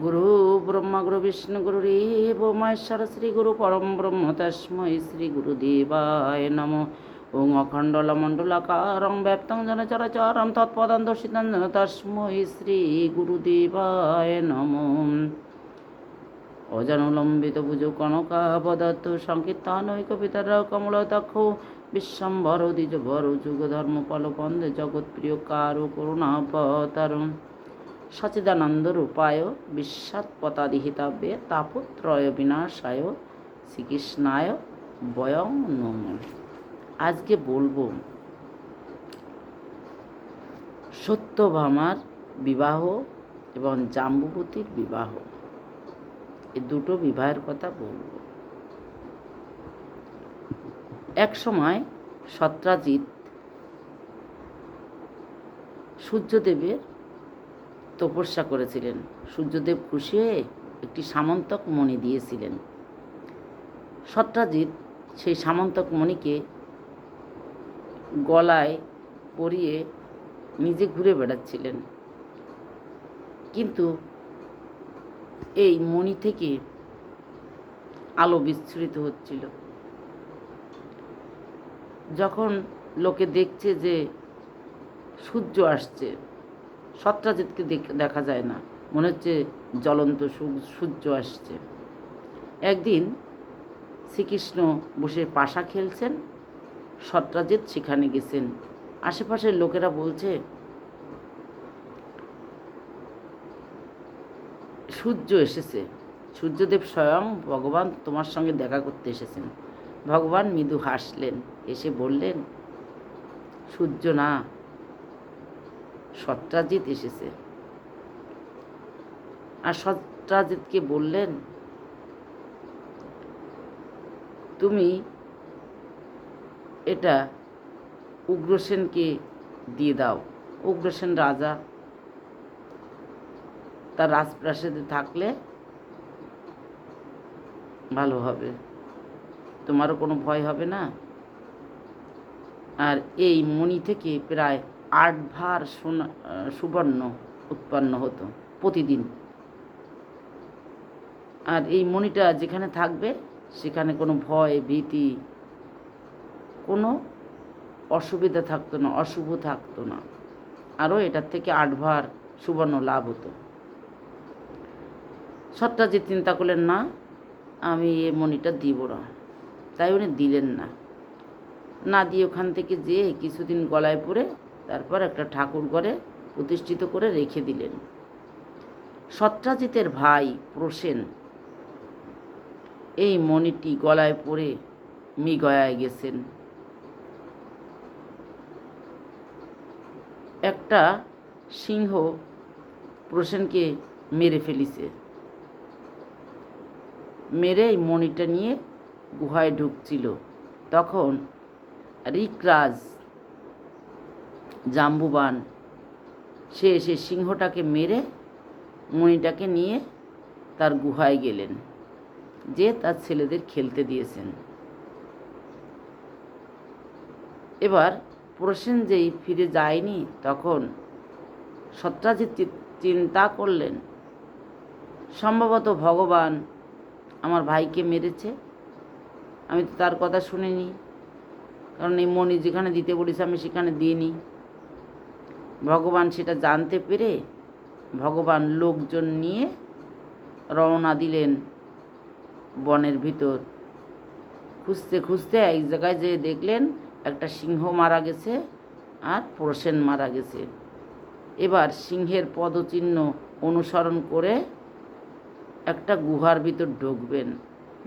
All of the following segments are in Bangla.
গুরু ব্রহ্মা গুরু বিষ্ণু গুরু রেব মহেশ্বর শ্রী গুরু পরম ব্রহ্ম তস্মৈ শ্রী গুরুদেবায় নম। ওং অখণ্ডল মণ্ডলাকারং ব্যপ্তং জন চরচরম তৎপদং দর্শিতং জন তস্মৈ শ্রী গুরুদেবায় নম। অজানুলম্বিত ভুজ কনকাবদত্ত সংকীর্তনৈক পিতর কমলতক্ষ বিশ্বম্বর দ্বিজ বর যুগ ধর্ম পলপন্দে জগৎপ্রিয় কারু করুণাবতারণ সচিদানন্দ রূপায় বিশ্বাৎপতাদিহিতাব্যে তাপত্রয় বিনাশায় শ্রীকৃষ্ণায় বয়ং নম। আজকে বলব, সত্যভামার বিবাহ এবং জাম্বুবতীর বিবাহ। এ দুটো বিবাহের কথা বলব। এক সময় সত্রাজিৎ সূর্যদেবের তপস্যা করেছিলেন। সূর্যদেব খুশি হয়ে একটি সামন্তক মণি দিয়েছিলেন। সত্রাজিৎ সেই সামন্তক মণিকে গলায় পরিয়ে নিজে ঘুরে বেড়াচ্ছিলেন। কিন্তু এই মণি থেকে আলো বিচ্ছুরিত হচ্ছিল। যখন লোকে দেখছে যে সূর্য আসছে সত্রাজিৎকে দেখা যায় না। মনে হচ্ছে জ্বলন্ত সূর্য আসছে। একদিন শ্রীকৃষ্ণ বসে পাশা খেলছেন, সত্রাজিৎ সেখানে গেছেন। আশেপাশের লোকেরা বলছে, সূর্য এসেছে। সূর্যদেব স্বয়ং ভগবান তোমার সঙ্গে দেখা করতে এসেছেন। ভগবান মৃদু হাসলেন, এসে বললেন, সূর্য না সত্রাজিৎ এসেছে। আর সত্রাজিৎকে বললেন, তুমি এটা উগ্রসেনকে দিয়ে দাও। উগ্রসেন রাজা। তার রাজপ্রাসাদে থাকলে ভালো হবে। তোমারও কোনো ভয় হবে না? আর এই মণি থেকে প্রায় আট ভার সুবর্ণ উৎপন্ন হতো প্রতিদিন। আর এই মণিটা যেখানে থাকবে, সেখানে কোনো ভয়, ভীতি, কোনো অসুবিধা থাকতো না, অশুভ থাকতো না। আরও এটার থেকে আট ভার সুবর্ণ লাভ হতো। সত্যাজি চিন্তা করলেন, না, আমি এ মণিটা দিব না। তাই উনি দিলেন না। না দিয়ে ওখান থেকে যেয়ে কিছুদিন গলায় পরে তারপর একটা ঠাকুর ঘরে প্রতিষ্ঠিত করে রেখে দিলেন। সত্রাজিতের ভাই প্রসেন এই মণিটি গলায় পরে গয়ায় গেছেন। একটা সিংহ প্রসেনকে মেরে ফেলিছে। মেরে এই মণিটা নিয়ে গুহায় ঢুকছিল। তখন রিকরাজ জাম্বুবান। সে এসে সিংহটাকে মেরে মণিটাকে নিয়ে তার গুহায় গেলেন, যে তার ছেলেদের খেলতে দিয়েছেন। এবার প্রসেন যেই ফিরে যায়নি, তখন সত্রাজিৎ চিন্তা করলেন, সম্ভবত ভগবান আমার ভাইকে মেরেছে। আমি তো তার কথা শুনিনি। কারণ এই মণি যেখানে দিতে বলেছে, আমি সেখানে দিইনি। ভগবান সেটা জানতে পেরে ভগবান লোকজন নিয়ে রওনা দিলেন বনের ভিতর। খুঁজতে খুঁজতে এক জায়গায় যেয়ে দেখলেন একটা সিংহ মারা গেছে আর প্রসেন মারা গেছে। এবার সিংহের পদচিহ্ন অনুসরণ করে একটা গুহার ভিতর ঢুকবেন।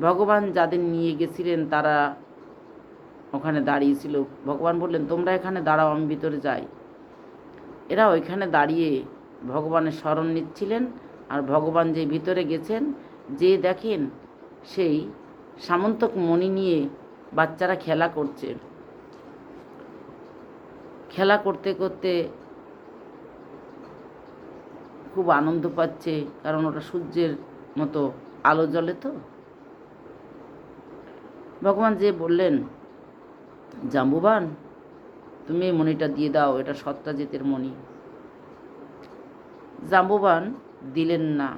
ভগবান যাদের নিয়ে গেছিলেন তারা ওখানে দাঁড়িয়েছিল ভগবান বললেন, তোমরা এখানে দাঁড়াও, আমি ভিতরে যাই। এরা ওইখানে দাঁড়িয়ে ভগবানের স্মরণ নিচ্ছিলেন আর ভগবান যে ভিতরে গেছেন, যে দেখেন, সেই সামন্তক মণি নিয়ে বাচ্চারা খেলা করছে। খেলা করতে করতে খুব আনন্দ পাচ্ছে, কারণ ওটা সূর্যের মতো আলো জ্বলে তো। ভগবান যে বললেন, জাম্বুবান তুমি মণিটা দিয়ে দাও, এটা সত্যাজিতের মণি। জাম্বুবান দিলেন না।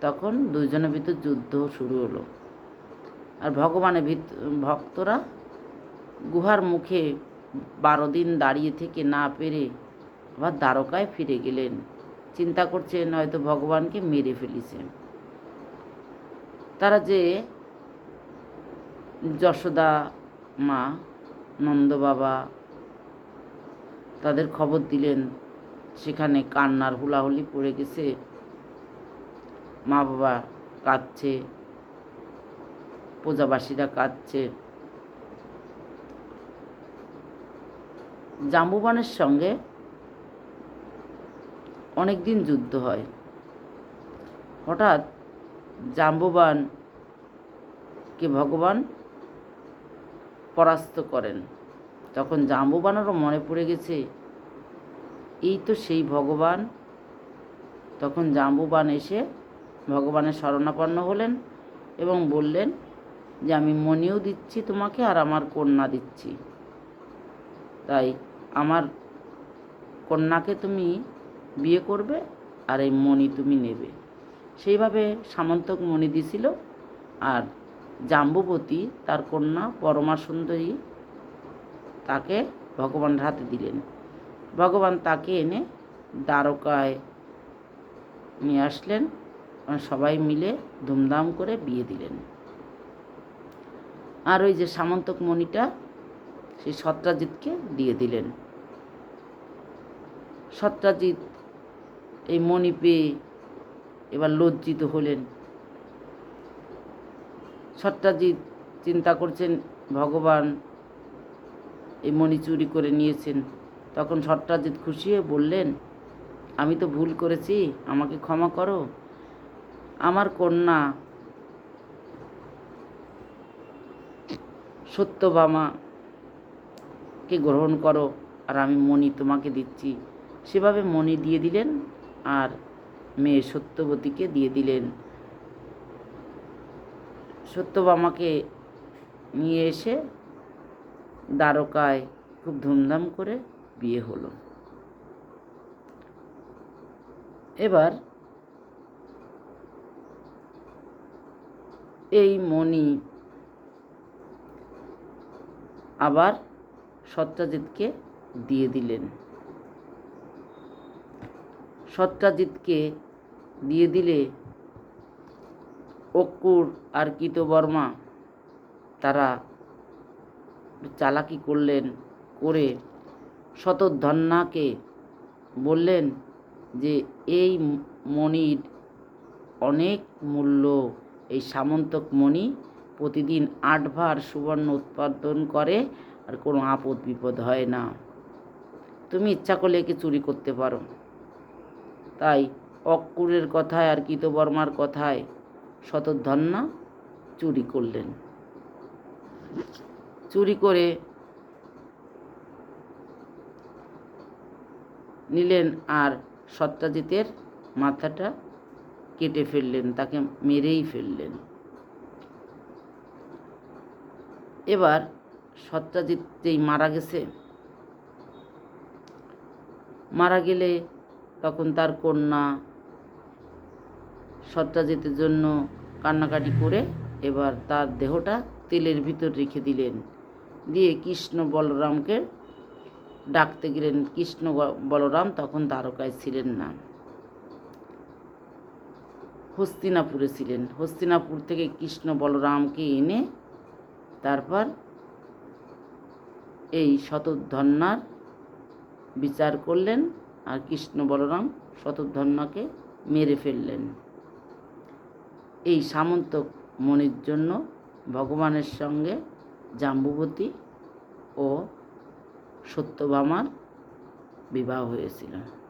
তখন দুইজনের ভিতর যুদ্ধ শুরু হলো। আর ভগবানের ভিত, ভক্তরা গুহার মুখে বারো দিন দাঁড়িয়ে থেকে না পেরে আবার দ্বারকায় ফিরে গেলেন। চিন্তা করছেন, হয়তো ভগবানকে মেরে ফেলিছে। তারা যে যশোদা মা নন্দ বাবা তাদের খবর দিলেন, সেখানে কান্নার হুলাহুলি পড়ে গেছে। মা বাবা কাঁদছে, প্রজাবাসীরা কাঁদছে। জাম্বুবানের সঙ্গে অনেক দিন যুদ্ধ হয়। হঠাৎ জাম্বুবানকে ভগবান পরাস্ত করেন। তখন জাম্বুবানেরও মনে পড়ে গেছে, এই তো সেই ভগবান। তখন জাম্বুবান এসে ভগবানের শরণাপন্ন হলেন এবং বললেন যে, আমি মণিও দিচ্ছি তোমাকে আর আমার কন্যা দিচ্ছি। তাই আমার কন্যাকে তুমি বিয়ে করবে আর এই মণি তুমি নেবে। সেইভাবে সামন্তক মণি দিছিল আর জাম্বুবতী তার কন্যা পরমা সুন্দরী তাকে ভগবানের হাতে দিলেন। ভগবান তাকে এনে দ্বারকায় নিয়ে আসলেন। সবাই মিলে ধুমধাম করে বিয়ে দিলেন। আর ওই যে সামন্তক মণিটা সেই সত্রাজিৎকে দিয়ে দিলেন। সত্রাজিৎ এই মণি পেয়ে এবার লজ্জিত হলেন। সত্রাজিৎ চিন্তা করছেন, ভগবান এই মণি চুরি করে নিয়েছেন। তখন সত্রাজিৎ খুশি হয়ে বললেন, আমি তো ভুল করেছি, আমাকে ক্ষমা করো। আমার কন্যা সত্যবামাকে গ্রহণ করো, আর আমি মণি তোমাকে দিচ্ছি। সেভাবে মণি দিয়ে দিলেন, আর মেয়ে সত্যবতীকে দিয়ে দিলেন। সত্যবামাকে নিয়ে এসে দ্বারকায় খুব ধুমধাম করে বিয়ে হলো। এবার এই মণি আবার সত্যাজিৎকে দিয়ে দিলেন। সত্যাজিৎকে দিয়ে দিলে অক্কুর আর কৃতবর্মা তারা চালাকি করলেন, করে শতধন্যাকে বললেন যে, এই মণির অনেক মূল্য, এই সামন্তক মণি প্রতিদিন আট ভার সুবর্ণ উৎপাদন করে আর কোনো আপদ বিপদ হয় না। তুমি ইচ্ছা করলে একে চুরি করতে পারো। তাই অক্কুরের কথায় আর কৃতবর্মার কথায় শতধন্যা চুরি করলেন। চুরি করে নিলেন আর সত্যাজিতের মাথাটা কেটে ফেললেন, তাকে মেরেই ফেললেন। এবার সত্যাজিৎ যেই মারা গেছে, মারা গেলে তখন তার কন্যা সত্যাজিতের জন্য কান্নাকাটি করে এবার তার দেহটা তেলের ভিতর রেখে দিলেন। দিয়ে কৃষ্ণ বলরামকে ডাকতে গেলেন। কৃষ্ণ বলরাম তখন দ্বারকায় ছিলেন না। হস্তিনাপুরে ছিলেন। হস্তিনাপুর থেকে কৃষ্ণ বলরামকে এনে তারপর এই শতধন্যার বিচার করলেন আর কৃষ্ণ বলরাম শতধন্যাকে মেরে ফেললেন। এই সামন্ত মনির জন্য ভগবানের সঙ্গে জাম্বুবতী ও সত্যবামার বিবাহ হয়েছিল।